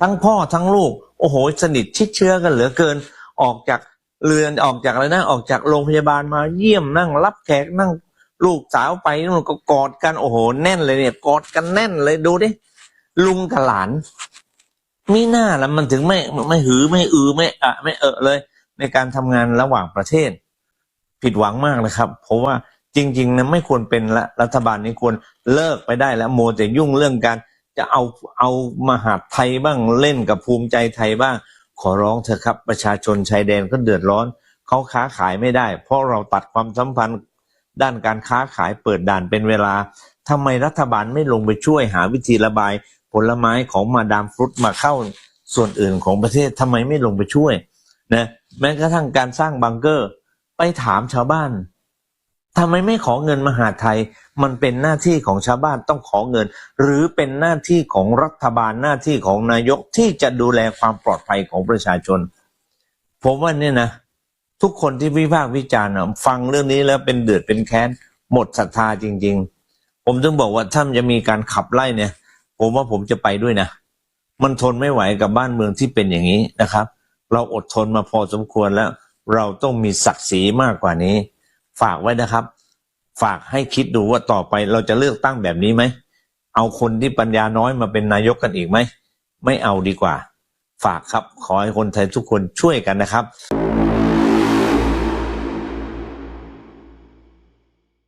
ทั้งพ่อทั้งลูก โอ้โห สนิทชิดเชื้อกันเหลือเกิน ออกจากเรือนออกจากอะไรนะออกจากโรงพยาบาลมาเยี่ยมนั่ง รับแขกนั่งลูกสาวไปนู่นก็กอดกันโอ้โห แน่นเลยเนี่ยกอดกันแน่นเลยดูดิลุงกับหลานมีหน้าแล้วมันถึงไม่ไม่หือไม่อือไม่อะไม่เอะเลย ในการทำงานระหว่างประเทศ ผิดหวังมากนะครับ เพราะว่าจริง ๆนะไม่ควรเป็นละรัฐบาลนี้ควรเลิกไปได้แล้วโมวแต่ยุ่งเรื่องการ จะเอาเอามหาดไทยบ้างเล่นกับภูมิใจไทยบ้าง ขอร้องเถอะครับ ประชาชนชายแดนก็เดือดร้อนเขาค้าขายไม่ได้ เพราะเราตัดความสัมพันธ์ด้านการค้าขายเปิดด่านเป็นเวลาทำไมรัฐบาลไม่ลงไปช่วยหาวิธีระบาย ผลไม้ของมาดามฟรุตมาเข้าส่วนอื่นของประเทศทำไมไม่ลงไปช่วยนะแม้กระทั่งการสร้างบังเกอร์ ไปถามชาวบ้าน ทำไมไม่ขอเงินมหาไทย มันเป็นหน้าที่ของชาวบ้านต้องขอเงิน หรือเป็นหน้าที่ของรัฐบาลหน้าที่ของนายกที่จะดูแลความปลอดภัยของประชาชน ผมว่าเนี่ยนะ ทุกคนที่วิพากษ์วิจารณ์ฟังเรื่องนี้แล้วเป็นเดือดเป็นแค้น หมดศรัทธาจริง ๆ ผมถึงบอกว่าถ้าจะมีการขับไล่เนี่ย ผมว่าผมจะไปด้วยนะมันทนไม่ไหวกับบ้านเมืองที่เป็นอย่างนี้นะครับ เราอดทนมาพอสมควรแล้ว เราต้องมีศักดิ์ศรีมากกว่านี้ ฝากไว้นะครับ ฝากให้คิดดูว่าต่อไปเราจะเลือกตั้งแบบนี้ไหม เอาคนที่ปัญญาน้อยมาเป็นนายกกันอีกไหม ไม่เอาดีกว่า ฝากครับ ขอให้คนไทยทุกคนช่วยกันนะครับ